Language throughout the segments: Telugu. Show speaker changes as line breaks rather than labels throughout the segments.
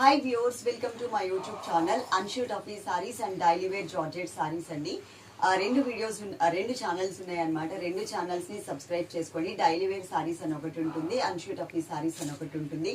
Hi viewers welcome to my YouTube channel అన్షూట్ office saris and daily wear georgette saris అండి. రెండు వీడియోస్ రెండు ఛానల్స్ ఉన్నాయన్నమాట. రెండు ఛానల్స్ని సబ్స్క్రైబ్ చేసుకోండి డైలీ వేర్ సారీస్ అని ఒకటి ఉంటుంది అన్షూట్ ఆఫీ సారీస్ అని ఒకటి ఉంటుంది.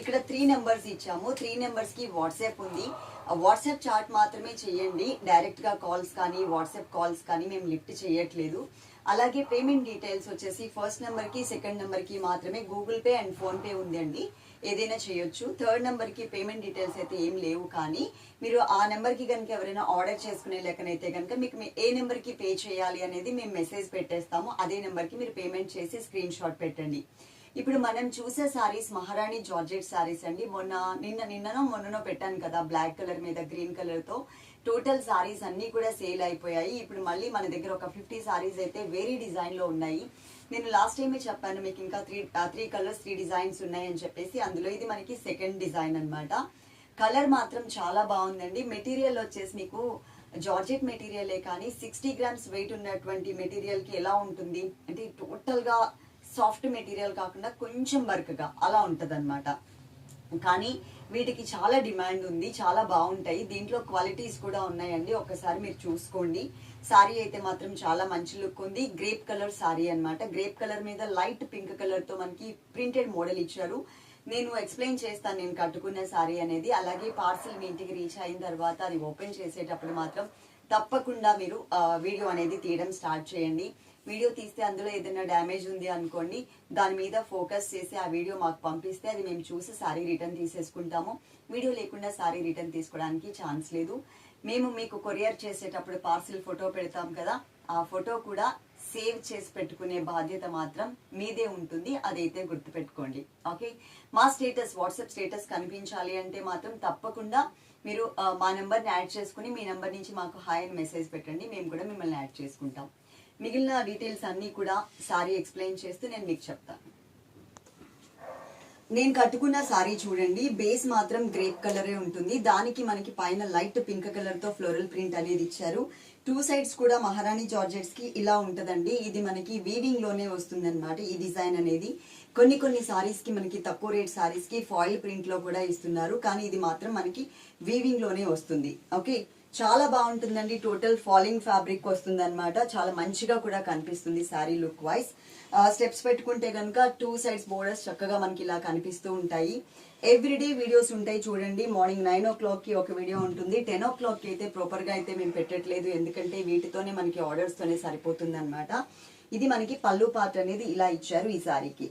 ఇక్కడ త్రీ నెంబర్స్ ఇచ్చాము. త్రీ నెంబర్స్కి వాట్సాప్ ఉంది. వాట్సాప్ చాట్ మాత్రమే చేయండి. డైరెక్ట్గా కాల్స్ కానీ వాట్సాప్ కాల్స్ కానీ మేము లిఫ్ట్ చేయట్లేదు. అలాగే పేమెంట్ డీటెయిల్స్ వచ్చేసి ఫస్ట్ నెంబర్కి సెకండ్ నెంబర్కి మాత్రమే గూగుల్ పే అండ్ ఫోన్పే ఉందండి. ఏదైనా చేయొచ్చు. థర్డ్ నెంబర్కి పేమెంట్ డీటెయిల్స్ అయితే ఏం లేవు కానీ మీరు ఆ నెంబర్కి కనుక ఎవరైనా ఆర్డర్ చేసుకునే లెక్కనైతే కనుక మీకు మీ- ఏ నెంబర్కి పే చేయాలి అనేది మేము మెసేజ్ పెట్టేస్తాము. అదే నెంబర్కి మీరు పేమెంట్ చేసి స్క్రీన్ షాట్ పెట్టండి. ఇప్పుడు మనం చూసే సారీస్ మహారాణి జార్జెట్ సారీస్ అండి. మొన్న నిన్న నిన్ననో మొన్ననో పెట్టాను కదా బ్లాక్ కలర్ మీద గ్రీన్ కలర్తో. టోటల్ సారీస్ అన్ని కూడా సేల్ అయిపోయాయి. ఇప్పుడు మళ్ళీ మన దగ్గర ఒక ఫిఫ్టీ సారీస్ అయితే వేరే డిజైన్లో ఉన్నాయి. నేను లాస్ట్ టైమే చెప్పాను మీకు ఇంకా three three colours three designs ఉన్నాయని చెప్పేసి. అందులో ఇది మనకి సెకండ్ డిజైన్ అన్నమాట. కలర్ మాత్రం చాలా బాగుందండి. మెటీరియల్ వచ్చేసి మీకు జార్జెట్ మెటీరియలే కానీ సిక్స్టీ గ్రామ్స్ వెయిట్ ఉన్నటువంటి మెటీరియల్కి ఎలా ఉంటుంది? అంటే టోటల్గా సాఫ్ట్ మెటీరియల్ కాకుండా కొంచెం వర్క్గా అలా ఉంటది కానీ వీటికి చాలా డిమాండ్ ఉంది చాలా బాగుంటాయి. దీంట్లో క్వాలిటీస్ కూడా ఉన్నాయండి. ఒకసారి మీరు చూసుకోండి. సారీ అయితే మాత్రం చాలా మంచి లుక్ ఉంది. గ్రేప్ కలర్ సారీ అన్నమాట. గ్రేప్ కలర్ మీద లైట్ పింక్ కలర్తో మనకి ప్రింటెడ్ మోడల్ ఇచ్చారు. నేను ఎక్స్ప్లెయిన్ చేస్తాను. నేను కట్టుకున్న సారీ అనేది. అలాగే పార్సిల్ మీ ఇంటికి రీచ్ అయిన తర్వాత అది ఓపెన్ చేసేటప్పుడు మాత్రం తప్పకుండా మీరు వీడియో అనేది తీయడం స్టార్ట్ చేయండి. వీడియో తీస్తే అందులో ఏదైనా డ్యామేజ్ ఉంది అనుకోండి దాని మీద ఫోకస్ చేసి ఆ వీడియో మాకు పంపిస్తే అది మేము చూసి సారీ రిటర్న్ తీసేసుకుంటాము. వీడియో లేకుండా సారీ రిటర్న్ తీసుకోవడానికి ఛాన్స్ లేదు. మేము మీకు కొరియర్ చేసేటప్పుడు పార్సిల్ ఫోటో పెడతాం కదా ఆ ఫోటో కూడా సేవ్ చేసి పెట్టుకునే బాధ్యత మాత్రం మీదే ఉంటుంది. అదైతే గుర్తుపెట్టుకోండి. ఓకే? మా స్టేటస్ వాట్సాప్ స్టేటస్ కనిపించాలి అంటే మాత్రం తప్పకుండా మీరు మా నెంబర్ని యాడ్ చేసుకుని మీ నెంబర్ నుంచి మాకు హాయ్ అని మెసేజ్ పెట్టండి. మేము కూడా మిమ్మల్ని యాడ్ చేసుకుంటాం. మిగిలిన డీటెయిల్స్ అన్నీ కూడా సారీ ఎక్స్ప్లెయిన్ చేస్తూ నేను మీకు చెప్తాను. నేను కట్టుకున్న సారీ చూడండి. బేస్ మాత్రం గ్రేప్ కలరే ఉంటుంది. దానికి మనకి పైన లైట్ పింక్ కలర్తో ఫ్లోరల్ ప్రింట్ అనేది ఇచ్చారు. టూ సైడ్స్ కూడా మహారాణి జార్జెట్స్కి ఇలా ఉంటదండి. ఇది మనకి వీవింగ్లోనే వస్తుంది అనమాట ఈ డిజైన్ అనేది. కొన్ని కొన్ని సారీస్కి మనకి తక్కువ రేట్ సారీస్కి ఫాయిల్ ప్రింట్లో కూడా ఇస్తున్నారు. కానీ ఇది మాత్రం మనకి వీవింగ్లోనే వస్తుంది. ఓకే చాలా బాగుంటుందండి. టోటల్ ఫాలింగ్ ఫ్యాబ్రిక్ వస్తుంది అనమాట చాలా మంచిగా కూడా కనిపిస్తుంది శారీ లుక్ వైజ్ స్టెప్స్ పెట్టుకుంటే కనుక టూ సైడ్స్ బోర్డర్స్ చక్కగా మనకి ఇలా కనిపిస్తూ ఉంటాయి. ఎవ్రీడే వీడియోస్ ఉంటాయి చూడండి. మార్నింగ్ నైన్ ఓ క్లాక్కి ఒక వీడియో ఉంటుంది. టెన్ ఓ క్లాక్కి అయితే ప్రాపర్గా అయితే మేము పెట్టట్లేదు. ఎందుకంటే వీటితోనే మనకి ఆర్డర్స్తోనే సరిపోతుంది అనమాట ఇది మనకి పళ్ళు పార్ట్ అనేది ఇలా ఇచ్చారు ఈ శారీకి.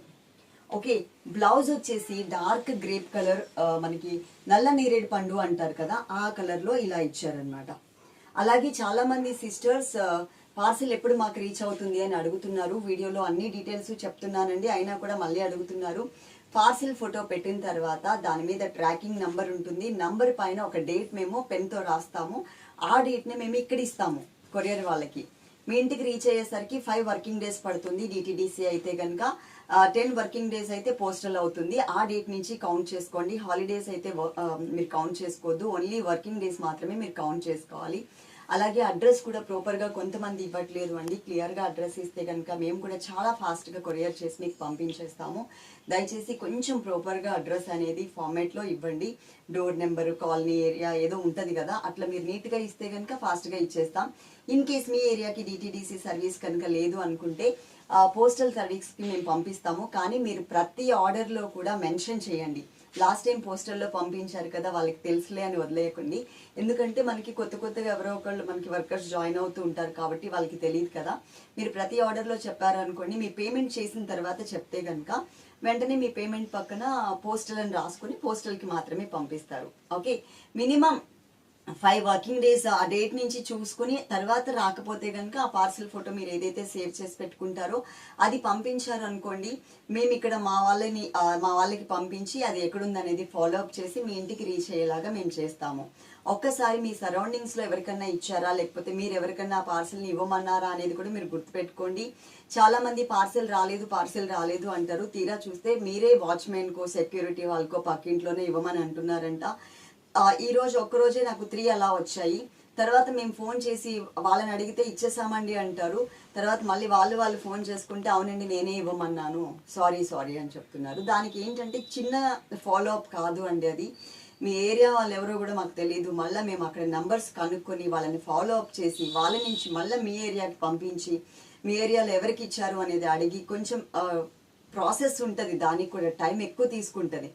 ఓకే బ్లౌజ్ వచ్చేసి డార్క్ గ్రేప్ కలర్ మనకి నల్ల నేరేడు పండు అంటారు కదా ఆ కలర్లో ఇలా ఇచ్చారనమాట అలాగే చాలామంది సిస్టర్స్ పార్సిల్ ఎప్పుడు మాకు రీచ్ అవుతుంది అని అడుగుతున్నారు. వీడియోలో అన్ని డీటెయిల్స్ చెప్తున్నానండి అయినా కూడా మళ్ళీ అడుగుతున్నారు. పార్సిల్ ఫోటో పెట్టిన తర్వాత దాని మీద ట్రాకింగ్ నంబర్ ఉంటుంది. నంబర్ పైన ఒక డేట్ మేము పెన్తో రాస్తాము. ఆ డేట్ని మేము ఇక్కడ ఇస్తాము కొరియర్ వాళ్ళకి. మీ ఇంటికి రీచ్ అయ్యేసరికి ఫైవ్ వర్కింగ్ డేస్ పడుతుంది డిటిడిసి అయితే కనుక టెన్ వర్కింగ్ డేస్ అయితే పోస్టల్ అవుతుంది. ఆ డేట్ నుంచి కౌంట్ చేసుకోండి. హాలిడేస్ అయితే మీరు కౌంట్ చేసుకోవద్దు. ఓన్లీ వర్కింగ్ డేస్ మాత్రమే మీరు కౌంట్ చేసుకోవాలి. అలాగే అడ్రస్ కూడా ప్రాపర్గా కొంతమంది ఇవ్వట్లేదు అండి. క్లియర్గా అడ్రస్ ఇస్తే కనుక మేము కూడా చాలా ఫాస్ట్గా కొరియర్ చేసి మీకు పంపించేస్తాము. దయచేసి కొంచెం ప్రాపర్గా అడ్రస్ అనేది ఫార్మేట్లో ఇవ్వండి. డోర్ నెంబరు కాలనీ ఏరియా ఏదో ఉంటుంది కదా అట్లా మీరు నీట్గా ఇస్తే కనుక ఫాస్ట్గా ఇచ్చేస్తాం. ఇన్ కేస్ మీ ఏరియాకి డిటీడీసీ సర్వీస్ కనుక లేదు అనుకుంటే పోస్టల్ సర్వీస్కి మేము పంపిస్తాము. కానీ మీరు ప్రతి ఆర్డర్లో కూడా మెన్షన్ చేయండి. లాస్ట్ టైం పోస్టల్లో పంపించారు కదా వాళ్ళకి తెలుసులే అని వదిలేయకండి. ఎందుకంటే మనకి కొత్త కొత్తగా ఎవరో ఒకళ్ళు మనకి వర్కర్స్ జాయిన్ అవుతూ ఉంటారు కాబట్టి వాళ్ళకి తెలియదు కదా. మీరు ప్రతి ఆర్డర్లో చెప్పారు అనుకోండి మీ పేమెంట్ చేసిన తర్వాత చెప్తే కనుక వెంటనే మీ పేమెంట్ పక్కన పోస్టల్ అని రాసుకుని పోస్టల్కి మాత్రమే పంపిస్తారు. Okay minimum five working days ఆ డేట్ నుంచి చూసుకుని తర్వాత రాకపోతే కనుక ఆ పార్సల్ ఫోటో మీరు ఏదైతే సేవ్ చేసి పెట్టుకుంటారో అది పంపించారు అనుకోండి. మేము ఇక్కడ మా వాళ్ళని మా వాళ్ళకి పంపించి అది ఎక్కడుందనేది ఫాలో అప్ చేసి మీ ఇంటికి రీచ్ అయ్యేలాగా మేము చేస్తాము. ఒక్కసారి మీ సరౌండింగ్స్లో ఎవరికన్నా ఇచ్చారా? లేకపోతే మీరు ఎవరికన్నా ఆ పార్సల్ని ఇవ్వమన్నారా అనేది కూడా మీరు గుర్తుపెట్టుకోండి. చాలామంది పార్సెల్ రాలేదు పార్సెల్ రాలేదు అంటారు. తీరా చూస్తే మీరే వాచ్మెన్ కో సెక్యూరిటీ వాళ్ళకో పక్కింట్లోనే ఇవ్వమని అంటున్నారంట. ఈ రోజు ఒక్క రోజే నాకు త్రీ అలా వచ్చాయి. తర్వాత మేము ఫోన్ చేసి వాళ్ళని అడిగితే ఇచ్చేసామండి అంటారు. తర్వాత మళ్ళీ వాళ్ళు వాళ్ళు ఫోన్ చేసుకుంటే అవునండి నేనే ఇవ్వమన్నాను. సారీ సారీ అని చెప్తున్నారు. దానికి ఏంటంటే చిన్న ఫాలో అప్ కాదు అండి అది. మీ ఏరియా వాళ్ళు ఎవరో కూడా మాకు తెలియదు మళ్ళీ మేము అక్కడ నంబర్స్ కనుక్కొని వాళ్ళని ఫాలో అప్ చేసి వాళ్ళ నుంచి మళ్ళీ మీ ఏరియాకి పంపించి మీ ఏరియాలో ఎవరికి ఇచ్చారు అనేది అడిగి కొంచెం ప్రాసెస్ ఉంటుంది. దానికి కూడా టైం ఎక్కువ తీసుకుంటుంది.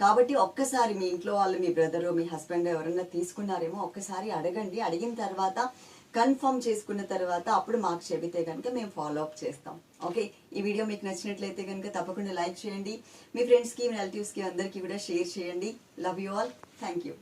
కాబట్టి ఒక్కసారి మీ ఇంట్లో వాళ్ళు మీ బ్రదర్ మీ హస్బెండ్ ఎవరైనా తీసుకున్నారేమో ఒక్కసారి అడగండి. అడిగిన తర్వాత కన్ఫర్మ్ చేసుకున్న తర్వాత అప్పుడు మాకు చెబితే కనుక మేము ఫాలో అప్ చేస్తాం. ఓకే ఈ వీడియో మీకు నచ్చినట్లయితే కనుక తప్పకుండా లైక్ చేయండి. మీ ఫ్రెండ్స్కి మీ రిలేటివ్స్కి అందరికీ కూడా షేర్ చేయండి. Love you all thank you